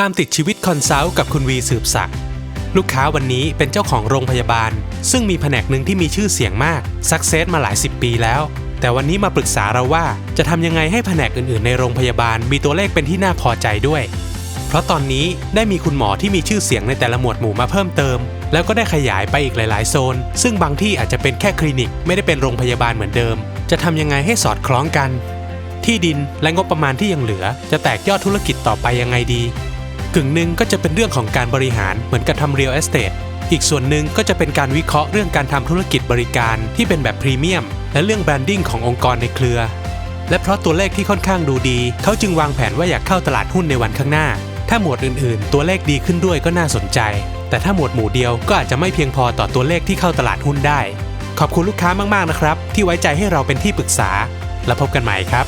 ตามติดชีวิตคอนซัลท์กับคุณวีสืบศักดิ์ลูกค้าวันนี้เป็นเจ้าของโรงพยาบาล ซึ่งมีแผนกหนึ่งที่มีชื่อเสียงมากสักเซสมาหลายสิบปีแล้ว แต่วันนี้มาปรึกษาเราว่าจะทำยังไงให้แผนกอื่นๆ ในโรงพยาบาลมีตัวเลขเป็นที่น่าพอใจด้วย เพราะตอนนี้ได้มีคุณหมอที่มีชื่อเสียงในแต่ละหมวดหมู่มาเพิ่มเติม แล้วก็ได้ขยายไปอีกหลาย ๆ โซน ซึ่งบางที่อาจจะเป็นแค่คลินิก ไม่ได้เป็นโรงพยาบาลเหมือนเดิม จะทำยังไงให้สอดคล้องกัน ที่ดินและงบประมาณที่ยังเหลือ จะแตกยอดธุรกิจต่อไปยังไงดี กึ่งหนึ่งก็จะเป็นเรื่องของการบริหารเหมือนกับทำ real estate อีกส่วนหนึ่งก็จะเป็นการวิเคราะห์เรื่องการทำธุรกิจบริการที่เป็นแบบพรีเมียม และเรื่องแบรนดิ้งขององค์กรในเครือ และเพราะตัวเลขที่ค่อนข้างดูดี เขาจึงวางแผนว่าอยากเข้าตลาดหุ้นในวันข้างหน้า ถ้าหมวดอื่นๆ ตัวเลขดีขึ้นด้วยก็น่าสนใจ แต่ถ้าหมวดหมู่เดียวก็อาจจะไม่เพียงพอต่อตัวเลขที่เข้าตลาดหุ้นได้ ขอบคุณลูกค้ามากๆนะครับ ที่ไว้ใจให้เราเป็นที่ปรึกษา แล้วพบกันใหม่ครับ